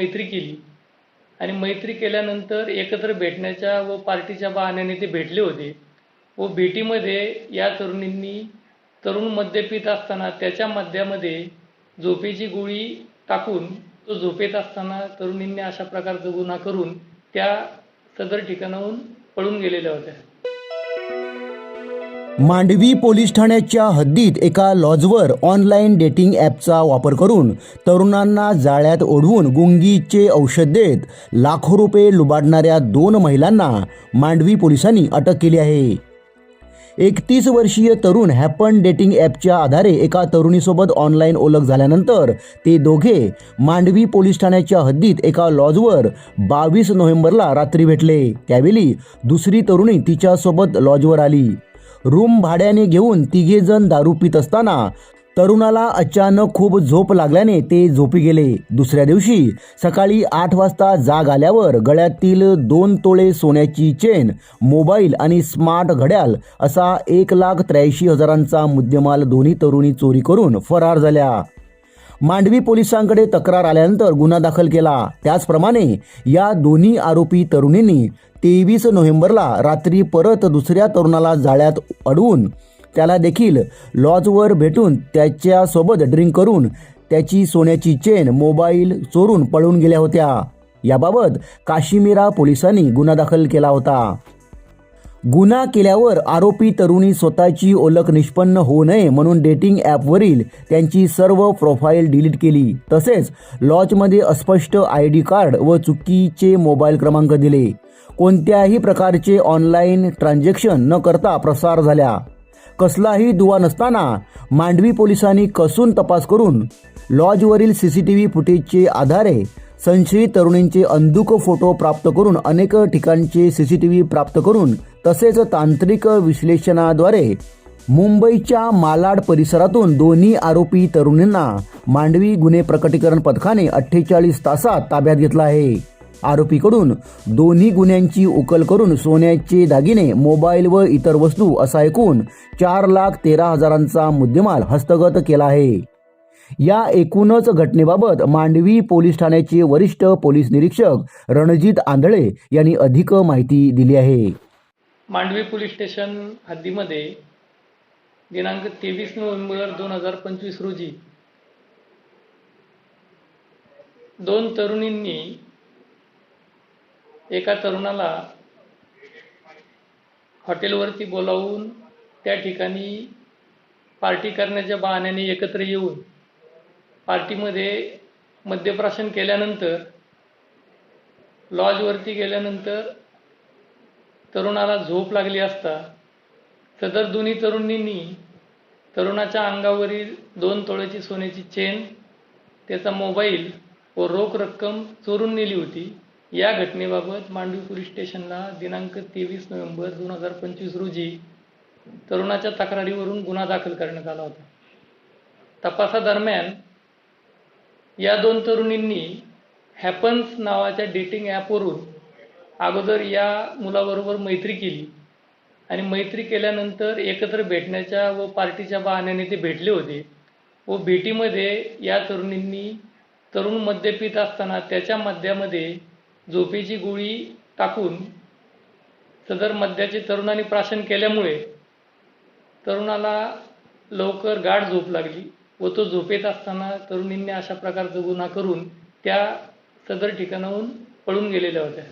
मैत्री केली. आणि मैत्री केल्यानंतर एकत्र भेटण्याच्या व पार्टीच्या बहाण्याने ते भेटले होते. व भेटीमध्ये या तरुणींनी तरुण मद्य पित असताना त्याच्या मद्यामध्ये झोपेची गोळी टाकून तो झोपेत असताना तरुणींनी अशा प्रकारचा गुन्हा करून त्या सदर ठिकाणाहून पळून गेलेल्या होत्या. मांडवी पोलीस ठाण्याच्या हद्दीत एका लॉजवर ऑनलाईन डेटिंग ॲपचा वापर करून तरुणांना जाळ्यात ओढवून गुंगीचे औषध देत लाखो रुपये लुबाडणाऱ्या दोन महिलांना मांडवी पोलिसांनी अटक केली आहे. एकतीस वर्षीय तरुण हॅपन डेटिंग ॲपच्या आधारे एका तरुणीसोबत ऑनलाईन ओळख झाल्यानंतर ते दोघे मांडवी पोलीस ठाण्याच्या हद्दीत एका लॉजवर बावीस नोव्हेंबरला रात्री भेटले. त्यावेळी दुसरी तरुणी तिच्यासोबत लॉजवर आली. रूम भाड्याने घेऊन तिघेजण दारू पित असताना तरुणाला अचानक खूप झोप लागल्याने ते झोपी गेले. दुसऱ्या दिवशी सकाळी आठ वाजता जाग आल्यावर गळ्यातील दोन तोळे सोन्याची चेन मोबाईल आणि स्मार्ट घड्याळ असा एक लाख त्र्याऐंशी हजारांचा मुद्देमाल दोन्ही तरुणी चोरी करून फरार झाल्या. मांडवी पोलिसांकडे तक्रार आल्यानंतर गुन्हा दाखल केला. त्याचप्रमाणे या दोन्ही आरोपी तरुणींनी तेवीस नोव्हेंबरला रात्री परत दुसऱ्या तरुणाला जाळ्यात अडवून त्याला देखील लॉजवर भेटून त्याच्यासोबत ड्रिंक करून त्याची सोन्याची चेन मोबाईल चोरून पळून गेल्या होत्या. याबाबत काशिमिरा पोलिसांनी गुन्हा दाखल केला होता. गुन्हा केल्यावर आरोपी तरुणी स्वतःची ओळख निष्पन्न होऊ नये म्हणून डेटिंग ॲपवरील त्यांची सर्व प्रोफाईल डिलीट केली. तसेच लॉजमध्ये अस्पष्ट आय डी कार्ड व चुकीचे मोबाईल क्रमांक दिले. कोणत्याही प्रकारचे ऑनलाईन ट्रान्झॅक्शन न करता प्रसार झाल्या. कसलाही दुवा नसताना मांडवी पोलिसांनी कसून तपास करून लॉजवरील सी सी टी व्ही फुटेजचे आधारे संशयित तरुणींचे अंधुक फोटो प्राप्त करून अनेक ठिकाणचे सीसीटीव्ही प्राप्त करून तसेच तांत्रिक विश्लेषणाद्वारे मुंबईच्या मालाड परिसरातून दोन्ही आरोपी तरुणींना मांडवी गुन्हे प्रकटीकरण पथकाने अठ्ठेचाळीस तासात ताब्यात घेतला आहे. आरोपीकडून दोन्ही गुन्ह्यांची उकल करून सोन्याचे दागिने मोबाईल व इतर वस्तू असा एकूण चार लाख तेरा हजारांचा मुद्देमाल हस्तगत केला आहे. या एकूणच घटनेबाबत मांडवी पोलीस ठाण्याचे वरिष्ठ पोलीस निरीक्षक रणजित आंधळे यांनी अधिक माहिती दिली आहे. मांडवी पोलीस स्टेशन हद्दीमध्ये दिनांक तेवीस नोव्हेंबर दोन हजार पंचवीस रोजी दोन तरुणींनी एका तरुणाला हॉटेलवरती बोलावून त्या ठिकाणी पार्टी करण्याच्या बहाण्याने एकत्र येऊन पार्टीमध्ये मद्यप्राशन केल्यानंतर लॉजवरती गेल्यानंतर तरुणाला झोप लागली असता सदर दोन्ही तरुणींनी तरुणाच्या अंगावरील दोन तोळ्याची सोन्याची चेन त्याचा मोबाईल व रोख रक्कम चोरून नेली होती या घटनेबाबत मांडवी पोलीस स्टेशनला दिनांक तेवीस नोव्हेंबर दोन हजार पंचवीस रोजी तरुणाच्या तक्रारीवरून गुन्हा दाखल करण्यात आला होता. तपासादरम्यान या दोन तरुणींनी हॅपन्स नावाच्या डेटिंग ॲपवरून अगोदर या मुलाबरोबर मैत्री केली. आणि मैत्री केल्यानंतर एकत्र भेटण्याच्या व पार्टीच्या बहाण्याने ते भेटले होते. व भेटीमध्ये या तरुणींनी तरुण मद्य पित असताना त्याच्या मद्यामध्ये झोपेची गोळी टाकून सदर मद्याचे तरुणाने प्राशन केल्यामुळे तरुणाला लवकर गाठ झोप लागली. व तो झोपेत असताना तरुणींनी अशा प्रकारचा गुन्हा करून त्या सदर ठिकाणाहून पळून गेलेल्या होत्या.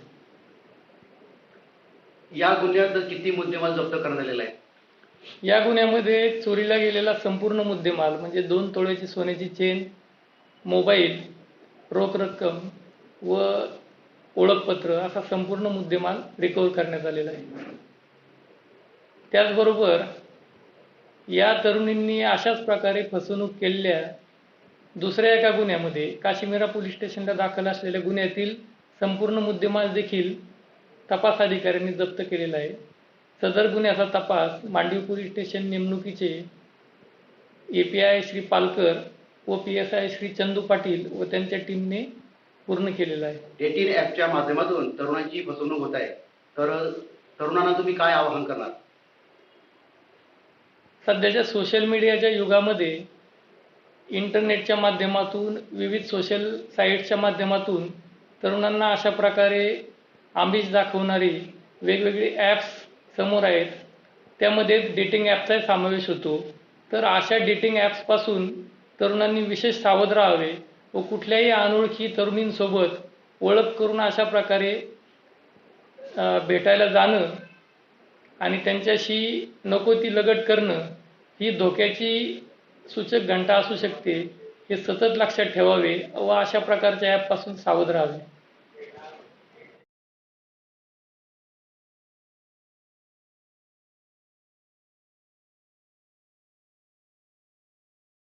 या गुन्ह्यात किती मुद्देमाल जप्त करण्यात आलेला आहे या गुन्ह्यामध्ये चोरीला गेलेला संपूर्ण मुद्देमाल म्हणजे दोन तोळ्याची सोन्याची चेन मोबाईल रोख रक्कम व ओळखपत्र असा संपूर्ण मुद्देमाल रिकवर करण्यात आलेला आहे. त्याचबरोबर या तरुणींनी अशाच प्रकारे फसवणूक केलेल्या दुसऱ्या एका गुन्ह्यामध्ये काश्मीरा पोलीस स्टेशनला दाखल असलेल्या गुन्ह्यातील संपूर्ण मुद्देमाल देखील तपास अधिकाऱ्यांनी जप्त केलेला आहे. सदर गुन्ह्याचा तपास Mandvi police station नेमणुकीचे A P I Shri Palkar व P S I Shri Chandu Patil व त्यांच्या टीमने पूर्ण केलेला आहे. डेटिंग ॲपच्या माध्यमातून तरुणांची फसवणूक होत आहे. तर तरुणांना तुम्ही काय आवाहन करणार? सध्याच्या सोशल मीडियाच्या युगामध्ये इंटरनेटच्या माध्यमातून विविध सोशल साईट्सच्या माध्यमातून तरुणांना अशा प्रकारे आमिष दाखवणारी वेगवेगळी ॲप्स समोर आहेत. त्यामध्ये डेटिंग ॲपचाही समावेश होतो. तर अशा डेटिंग ॲप्सपासून तरुणांनी विशेष सावध राहावे व कुठल्याही अनोळखी तरुणींसोबत ओळख करून अशा प्रकारे भेटायला जाणं आणि त्यांच्याशी नको ती लगट करणं ही धोक्याची सूचक घंटा असू शकते हे सतत लक्षात ठेवावे व अशा प्रकारच्या ॲपपासून सावध राहावे.